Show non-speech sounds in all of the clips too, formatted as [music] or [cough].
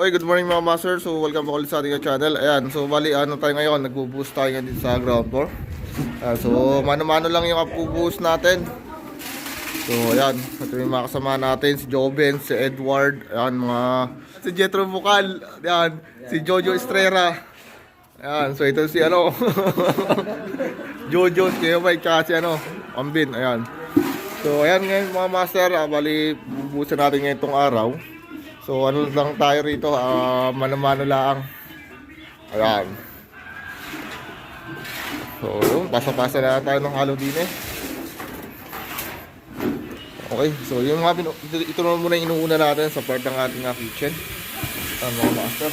Okay, good morning mga master. So, welcome back ulit sa ating channel. Ayan, so bali ano tayo ngayon, nagbo-boost tayo ngayon dito sa ground floor. Ayan, so, mano-mano lang yung up-boost natin. So, ayan, ito yung mga kasama natin, si Joven, si Edward, ayan, mga, si Jetro Bucal, ayan, si Jojo Estrera. Ayan, so ito si ano, [laughs] Jojo, si Mike, tsaka si ano, Ambin, ayan. So, ayan ngayon mga master, ah, bali, bubusan natin ngayon itong araw. So ano lang tayo rito, ah mano-mano lang. Ayan. So yun, pasa-pasa na tayo ng halo din eh. Okay, so yung mga binu- ito, naman muna yung inuuna natin sa part ng ating ah, kitchen. Ayan mga master.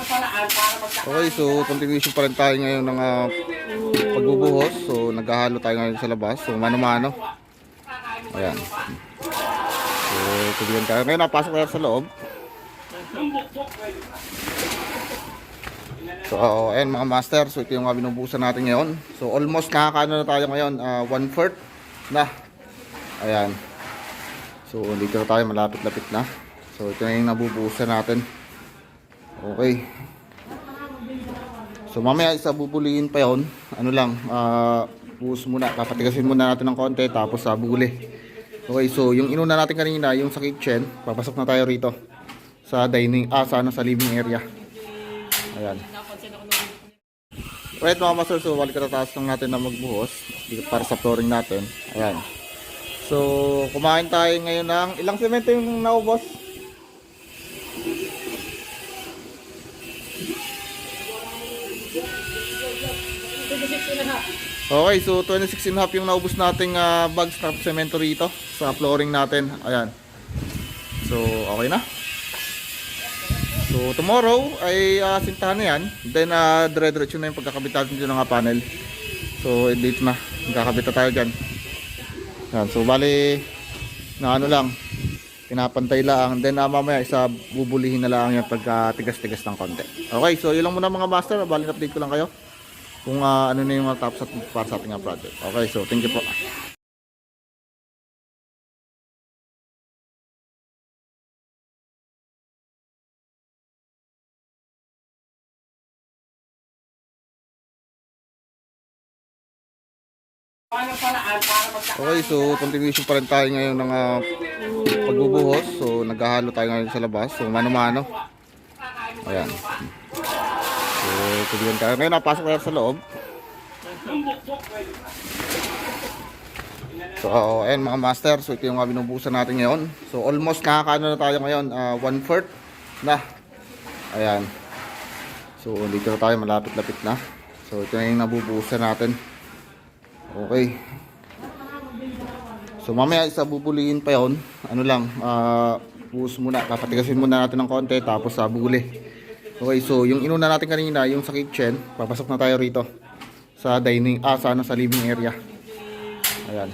Okay, so continuation pa rin tayo ngayon ng ah, pagbubuhos. So naghahalo tayo ngayon sa labas. So mano-mano. Ayan. So tuloy tayo. Ngayon napasok tayo sa loob. So ayan mga master. So ito yung mga binubusan natin ngayon. So almost nakakaano na tayo ngayon. ah, one fourth na. Ayan. So dito tayo malapit-lapit na. So ito na yung nabubusan natin. Okay. So mamaya isa bubulihin pa yon. Ano lang, ah buhos muna, papatigasin muna natin ng konti tapos sa buli. Okay, so yung inuna natin kanina, yung sa kitchen, papasok na tayo rito sa dining, ah sa ano, sa living area. Ayan. Right mga master, so balik katataas lang natin na magbuhos para sa flooring natin. Ayan. So kumain tayo ngayon ng ilang semento yung naubos? Okay, so 26 and a half yung naubos nating ah, bags na semento rito sa flooring natin. Ayan. So, okay na. So, tomorrow ay uh, sintahan na yan. Then, uh, dire-diretso na yung pagkakabit natin dyan ng ah, panel. So, dito na. Magkakabit na tayo dyan. Ayan. So, bali, na ano lang, pinapantay lang. Then, uh, mamaya isa bubulihin na lang yung pagka tigas-tigas ng konti. Okay, so yun lang muna mga master. Bali, update ko lang kayo kung ah, ano na yung tapos at para sa ating ah, project. Okay, so thank you po. Okay, so continuation pa rin tayo ngayon ng ah, pagbubuhos. So naghahalo tayo ngayon sa labas. So mano-mano. Ayan. So tuloy tayo. Ngayon napasok tayo sa loob. So ayan mga master. So ito yung binubusan natin ngayon. So almost nakakaano na tayo ngayon. ah, one fourth na. Ayan. So dito tayo malapit-lapit na. So ito na yung nabubusan natin. Okay. So mamaya isa bubulihin pa yon. Ano lang, ah buhos muna, papatigasin muna natin ng konti tapos sa buli. Okay, so yung inuna natin kanina, yung sa kitchen, papasok na tayo rito sa dining, ah sa ano, sa living area. Ayan.